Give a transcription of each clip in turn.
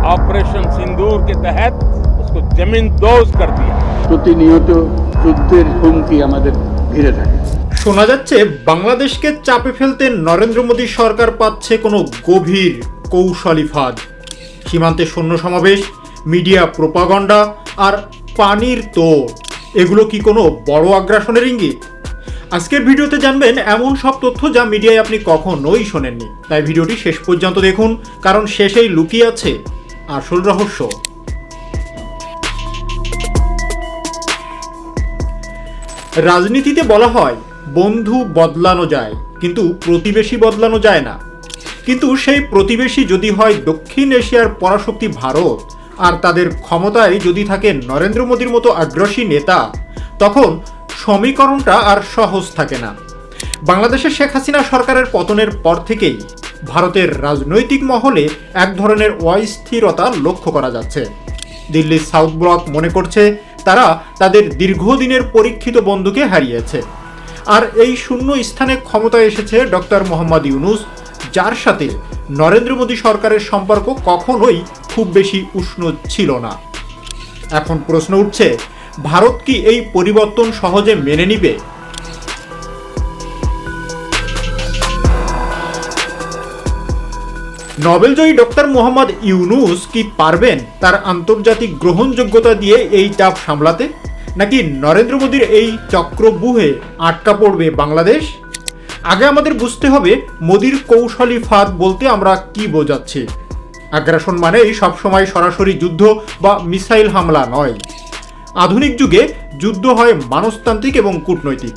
Operation सिंदूर के तहत उसको जमीन दोज कर दिया প্রতিনিয়ত যুদ্ধের হুমকি আমাদের ঘিরে থাকে শোনা যাচ্ছে বাংলাদেশকে চাপে ফেলতে নরেন্দ্র মোদী সরকার পাচ্ছে কোনো গভীর কৌশলী ফাঁদ সীমান্তে সৈন্য সমাবেশ মিডিয়া প্রোপাগন্ডা আর পানির তোর এগুলো কি কোনো বড় আগ্রাসনের ইঙ্গিত আজকের ভিডিওতে জানবেন এমন সব তথ্য যা মিডিয়ায় আপনি কখনোই শোনেননি তাই ভিডিওটি শেষ পর্যন্ত দেখুন কারণ শেষেই লুকিয়ে আছে আসল রহস্য। রাজনীতিতে বলা হয়, বন্ধু বদলানো যায়, কিন্তু প্রতিবেশী বদলানো যায় না। কিন্তু সেই প্রতিবেশী যদি হয় দক্ষিণ এশিয়ার পরাশক্তি ভারত, আর তাদের ক্ষমতায় যদি থাকে নরেন্দ্র মোদীর মতো আগ্রাসী নেতা, তখন সমীকরণটা আর সহজ থাকে না। বাংলাদেশের শেখ হাসিনা সরকারের পতনের পর থেকেই ভারতের রাজনৈতিক মহলে এক ধরনের অস্থিরতা লক্ষ্য করা যাচ্ছে। দিল্লির সাউথ ব্লক মনে করছে তারা তাদের দীর্ঘদিনের পরীক্ষিত বন্ধুকে হারিয়েছে। আর এই শূন্য স্থানে ক্ষমতায় এসেছে ডক্টর মোহাম্মদ ইউনুস, যার সাথে নরেন্দ্র মোদী সরকারের সম্পর্ক কখনোই খুব বেশি উষ্ণ ছিল না। এখন প্রশ্ন উঠছে, ভারত কি এই পরিবর্তন সহজে মেনে নিবে? নোবেলজয়ী ডক্টর মোহাম্মদ ইউনুস কি পারবেন তার আন্তর্জাতিক গ্রহণযোগ্যতা দিয়ে এই চাপ সামলাতে? নাকি নরেন্দ্র মোদীর এই চক্রবুহে আটকা পড়বে বাংলাদেশ? আগে আমাদের বুঝতে হবে মোদীর কৌশলী ফাঁদ বলতে আমরা কি বোঝাচ্ছি। আগ্রাসন মানেই সবসময় সরাসরি যুদ্ধ বা মিসাইল হামলা নয়। আধুনিক যুগে যুদ্ধ হয় মানসতান্ত্রিক এবং কূটনৈতিক।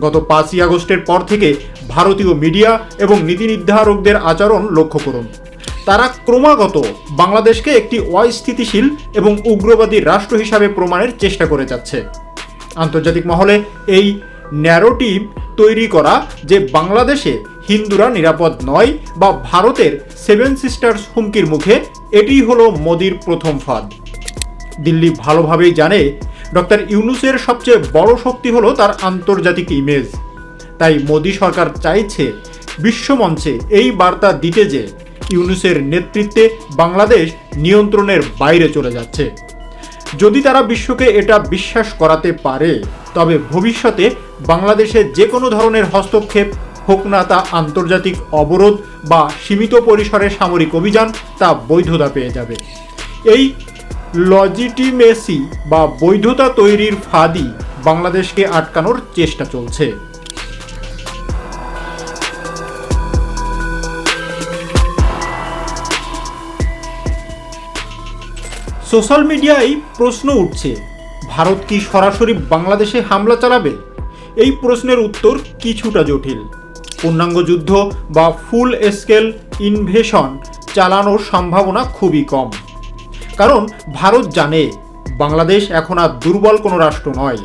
গত পাঁচই আগস্টের পর থেকে ভারতীয় মিডিয়া এবং নীতি নির্ধারকদের আচরণ লক্ষ্য করুন। তারা ক্রমাগত বাংলাদেশকে একটি অস্থিতিশীল এবং উগ্রবাদী রাষ্ট্র হিসাবে প্রমাণের চেষ্টা করে যাচ্ছে। আন্তর্জাতিক মহলে এই ন্যারোটিভ তৈরি করা যে বাংলাদেশে হিন্দুরা নিরাপদ নয় বা ভারতের সেভেন সিস্টার্স হুমকির মুখে, এটিই হলো মোদির প্রথম ফাঁদ। দিল্লি ভালোভাবেই জানে ডক্টর ইউনুসের সবচেয়ে বড় শক্তি হলো তার আন্তর্জাতিক ইমেজ তাই মোদী সরকার চাইছে বিশ্বমঞ্চে এই বার্তা দিতে যে ইউনুসের নেতৃত্বে বাংলাদেশ নিয়ন্ত্রণের বাইরে চলে যাচ্ছে। যদি তারা বিশ্বকে এটা বিশ্বাস করাতে পারে, তবে ভবিষ্যতে বাংলাদেশে যে কোনো ধরনের হস্তক্ষেপ হোক না তা আন্তর্জাতিক অবরোধ বা সীমিত পরিসরে সামরিক অভিযান তা বৈধতা পেয়ে যাবে। এই লজিটিমেসি বা বৈধতা তৈরির ফাঁদি বাংলাদেশকে আটকানোর চেষ্টা চলছে। সোশ্যাল মিডিয়ায় প্রশ্ন উঠছে, ভারত কি সরাসরি বাংলাদেশে হামলা চালাবে? এই প্রশ্নের উত্তর কিছুটা জটিল। পূর্ণাঙ্গ যুদ্ধ বা ফুল স্কেল ইনভেশন চালানোর সম্ভাবনা খুবই কম। কারণ ভারত জানে, বাংলাদেশ এখন আর দুর্বল কোনো রাষ্ট্র নয়।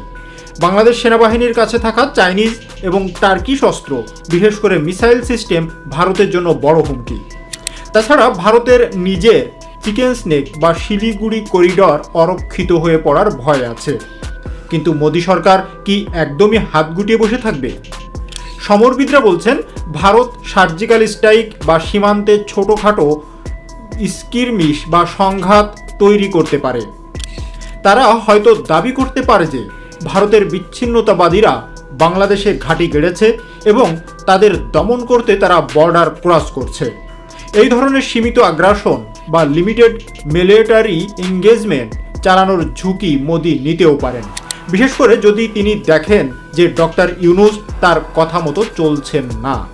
বাংলাদেশ সেনাবাহিনীর কাছে থাকা চাইনিজ এবং টার্কিশ অস্ত্র, বিশেষ করে মিসাইল সিস্টেম ভারতের জন্য বড় হুমকি। তাছাড়া ভারতের নিজের চিকেন স্নেক বা শিলিগুড়ি করিডর অরক্ষিত হয়ে পড়ার ভয় আছে। কিন্তু মোদী সরকার কি একদমই হাত গুটিয়ে বসে থাকবে? সমরবিদরা বলছেন, ভারত সার্জিক্যাল স্ট্রাইক বা সীমান্তে ছোটোখাটো স্কিরমিশ বা সংঘাত তৈরি করতে পারে। তারা হয়তো দাবি করতে পারে যে, ভারতের বিচ্ছিন্নতাবাদীরা বাংলাদেশে ঘাঁটি গেড়েছে এবং তাদের দমন করতে তারা বর্ডার ক্রস করছে। এই ধরনের সীমিত আগ্রাসন বা লিমিটেড মিলিটারি এঙ্গেজমেন্ট চালানোর ঝুঁকি মোদি নিতেও পারেন। বিশেষ করে যদি তিনি দেখেন যে ডক্টর ইউনুস তার কথা মতো চলছেন না।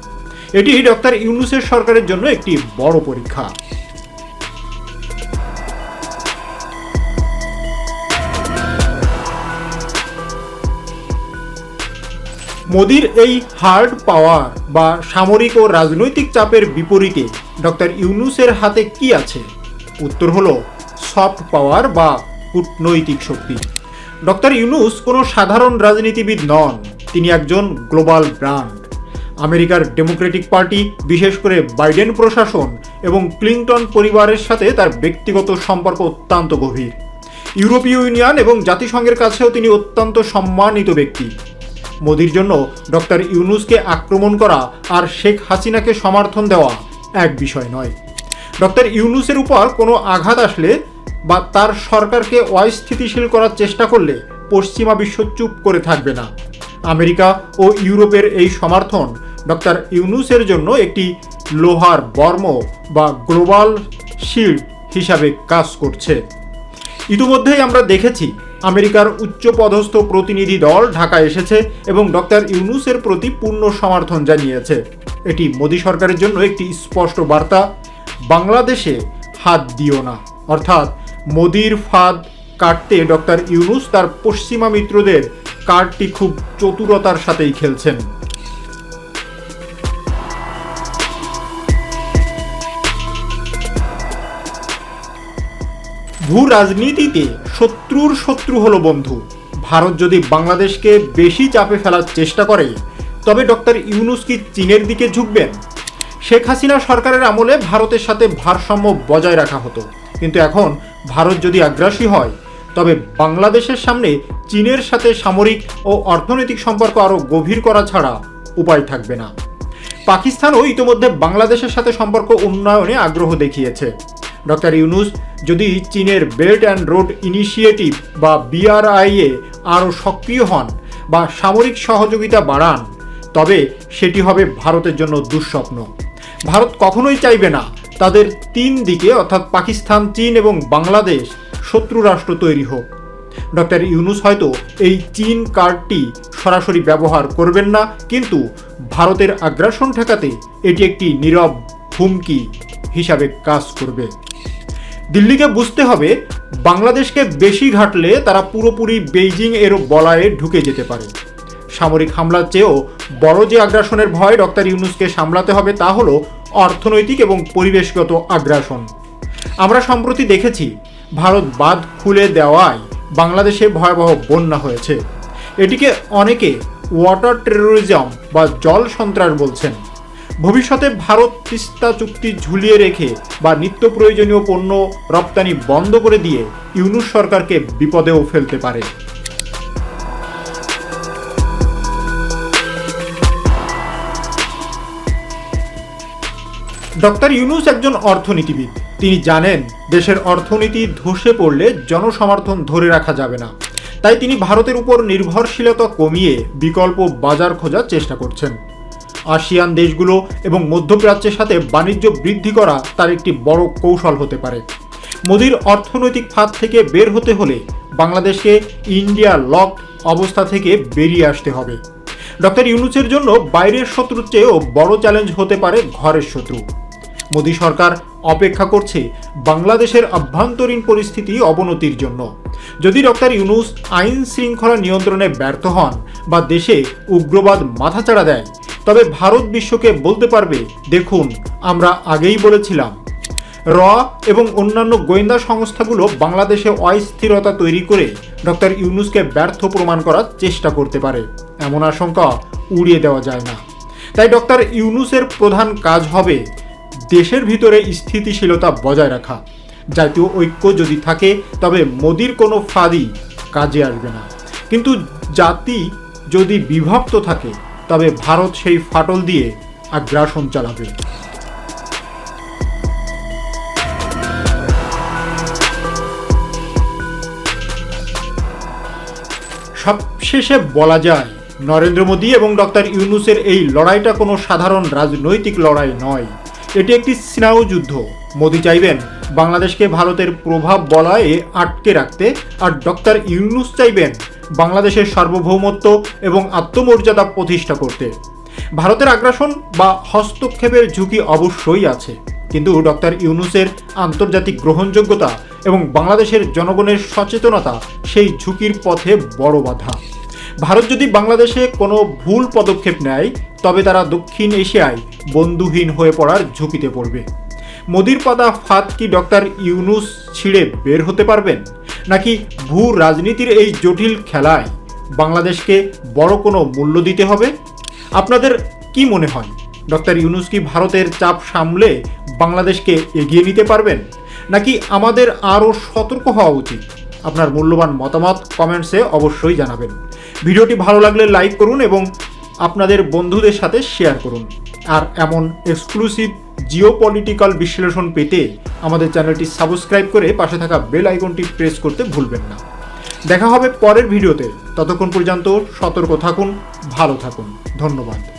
এটি ডক্টর ইউনুসের সরকারের জন্য একটি বড় পরীক্ষা। মোদির এই হার্ড পাওয়ার বা সামরিক ও রাজনৈতিক চাপের বিপরীতে ডক্টর ইউনুসের হাতে কি আছে? উত্তর হলো সফট পাওয়ার বা কূটনৈতিক শক্তি। ডক্টর ইউনুস কোনো সাধারণ রাজনীতিবিদ নন, তিনি একজন গ্লোবাল ব্র্যান্ড। আমেরিকার ডেমোক্রেটিক পার্টি, বিশেষ করে বাইডেন প্রশাসন এবং ক্লিন্টন পরিবারের সাথে তার ব্যক্তিগত সম্পর্ক অত্যন্ত গভীর। ইউরোপীয় ইউনিয়ন এবং জাতিসংঘের কাছেও তিনি অত্যন্ত সম্মানিত ব্যক্তি। মোদির জন্য ডক্টর ইউনুসকে আক্রমণ করা আর শেখ হাসিনাকে সমর্থন দেওয়া এক বিষয় নয়। ডক্টর ইউনুসের উপর কোনো আঘাত আসলে বা তার সরকারকে অস্থিতিশীল করার চেষ্টা করলে পশ্চিমা বিশ্ব চুপ করে থাকবে না। আমেরিকা ও ইউরোপের এই সমর্থন ডক্টর ইউনুসের জন্য একটি লোহার বর্ম বা গ্লোবাল শিল্ড হিসাবে কাজ করছে। ইতিমধ্যেই আমরা দেখেছি আমেরিকার উচ্চপদস্থ প্রতিনিধি দল ঢাকা এসেছে এবং ডক্টর ইউনুসের প্রতি পূর্ণ সমর্থন জানিয়েছে। এটি মোদী সরকারের জন্য একটি স্পষ্ট বার্তা। বাংলাদেশে হাত দিও না। অর্থাৎ মোদির ফাঁদ কাটতে ডক্টর ইউনুস তার পশ্চিমা মিত্রদের কার্ডটি খুব চতুরতার সাথেই খেলছেন। ভূ রাজনীতিতে শত্রুর শত্রু হলো বন্ধু। ভারত যদি বাংলাদেশকে বেশি চাপে ফেলার চেষ্টা করে, তবে ডক্টর ইউনুস কি চীনের দিকে ঝুঁকবেন? শেখ হাসিনা সরকারের আমলে ভারতের সাথে ভারসাম্য বজায় রাখা হতো। কিন্তু এখন ভারত যদি আগ্রাসী হয়, তবে বাংলাদেশের সামনে চীনের সাথে সামরিক ও অর্থনৈতিক সম্পর্ক আরও গভীর করা ছাড়া উপায় থাকবে না। পাকিস্তানও ইতিমধ্যে বাংলাদেশের সাথে সম্পর্ক উন্নয়নে আগ্রহ দেখিয়েছে। ডক্টর ইউনুস, যদি চীনের বেল্ট অ্যান্ড রোড ইনিশিয়েটিভ বা বিআরআইয়ে আরও সক্রিয় হন বা সামরিক সহযোগিতা বাড়ান, তবে সেটি হবে ভারতের জন্য দুঃস্বপ্ন। ভারত কখনোই চাইবে না তাদের তিন দিকে, অর্থাৎ পাকিস্তান, চীন এবং বাংলাদেশ, শত্রু রাষ্ট্র তৈরি হোক। ডক্টর ইউনুস হয়তো এই চীন কার্ডটি সরাসরি ব্যবহার করবেন না, কিন্তু ভারতের আগ্রাসন ঠেকাতে এটি একটি নীরব হুমকি হিসাবে কাজ করবে। দিল্লিকে বুঝতে হবে, বাংলাদেশকে বেশি ঘাটলে তারা পুরোপুরি বেইজিং এর বলায়ে ঢুকে যেতে পারে। সামরিক হামলার চেয়েও বড় যে আগ্রাসনের ভয় ডক্টর ইউনুসকে সামলাতে হবে তা হলো অর্থনৈতিক এবং পরিবেশগত আগ্রাসন। আমরা সম্প্রতি দেখেছি, ভারত বাদ খুলে দেওয়ায় বাংলাদেশে ভয়াবহ বন্যা হয়েছে। এটিকে অনেকে ওয়াটার টেরোরিজম বা জল সন্ত্রাস বলছেন। ভবিষ্যতে ভারত তিস্তা চুক্তি ঝুলিয়ে রেখে বা নিত্য প্রয়োজনীয় পণ্য রপ্তানি বন্ধ করে দিয়ে ইউনুস সরকারকে বিপদেও ফেলতে পারে। ডক্টর ইউনুস একজন অর্থনীতিবিদ। তিনি জানেন, দেশের অর্থনীতি ধসে পড়লে জনসমর্থন ধরে রাখা যাবে না। তাই তিনি ভারতের উপর নির্ভরশীলতা কমিয়ে বিকল্প বাজার খোঁজার চেষ্টা করছেন। আসিয়ান দেশগুলো এবং মধ্যপ্রাচ্যের সাথে বাণিজ্য বৃদ্ধি করা তার একটি বড় কৌশল হতে পারে। মোদির অর্থনৈতিক ফাঁদ থেকে বের হতে হলে বাংলাদেশকে ইন্ডিয়া লক অবস্থা থেকে বেরিয়ে আসতে হবে। ডক্টর ইউনুসের জন্য বাইরের শত্রুর চেয়েও বড় চ্যালেঞ্জ হতে পারে ঘরের শত্রু। মোদী সরকার অপেক্ষা করছে বাংলাদেশের অভ্যন্তরীণ পরিস্থিতি অবনতির জন্য। যদি ডক্টর ইউনুস আইন শৃঙ্খলা নিয়ন্ত্রণে ব্যর্থ হন বা দেশে উগ্রবাদ মাথাচাড়া দেয় তবে ভারত বিশ্বকে বলতে পারবে, দেখুন, আমরা আগেই বলেছিলাম। র এবং অন্যান্য গোয়েন্দা সংস্থাগুলো বাংলাদেশে অস্থিরতা তৈরি করে ডক্টর ইউনুসকে ব্যর্থ প্রমাণ করার চেষ্টা করতে পারে। এমন আশঙ্কা উড়িয়ে দেওয়া যায় না। তাই ডক্টর ইউনুসের প্রধান কাজ হবে দেশের ভিতরে স্থিতিশীলতা বজায় রাখা। জাতীয় ঐক্য যদি থাকে, তবে মোদির কোনো ফাঁদি কাজে আসবে না। কিন্তু জাতি যদি বিভক্ত থাকে তবে ভারত সেই ফাটল দিয়ে আগ্রাসন চালাবে। সবশেষে বলা যায়, নরেন্দ্র মোদী এবং ডক্টর ইউনুসের এই লড়াইটা কোনো সাধারণ রাজনৈতিক লড়াই নয়। এটি একটি স্নায়ু যুদ্ধ। মোদী চাইবেন বাংলাদেশকে ভারতের প্রভাব বলয়ে আটকে রাখতে, আর ডক্টর ইউনুস চাইবেন বাংলাদেশের সার্বভৌমত্ব এবং আত্মমর্যাদা প্রতিষ্ঠা করতে। ভারতের আগ্রাসন বা হস্তক্ষেপের ঝুঁকি অবশ্যই আছে, কিন্তু ডক্টর ইউনুসের আন্তর্জাতিক গ্রহণযোগ্যতা এবং বাংলাদেশের জনগণের সচেতনতা সেই ঝুঁকির পথে বড় বাধা। ভারত যদি বাংলাদেশে কোনো ভুল পদক্ষেপ নেয়, তবে তারা দক্ষিণ এশিয়ায় বন্ধুহীন হয়ে পড়ার ঝুঁকিতে পড়বে। মোদির পাতা ফাঁদ কি ডক্টর ইউনুস ছিঁড়ে বের হতে পারবেন? নাকি ভূ রাজনীতির এই জটিল খেলায় বাংলাদেশকে বড় কোনো মূল্য দিতে হবে? আপনাদের কি মনে হয়? ডক্টর ইউনুস কি ভারতের চাপ সামলে বাংলাদেশকে এগিয়ে নিতে পারবেন? নাকি আমাদের আরও সতর্ক হওয়া উচিত? আপনার মূল্যবান মতামত কমেন্টসে অবশ্যই জানাবেন। ভিডিওটি ভালো লাগলে লাইক করুন এবং আপনাদের বন্ধুদের সাথে শেয়ার করুন। আর এমন এক্সক্লুসিভ জিও পলিটিক্যাল বিশ্লেষণ পেতে আমাদের চ্যানেলটি সাবস্ক্রাইব করে পাশে থাকা বেল আইকনটি প্রেস করতে ভুলবেন না। দেখা হবে পরের ভিডিওতে। ততক্ষণ পর্যন্ত সতর্ক থাকুন, ভালো থাকুন। ধন্যবাদ।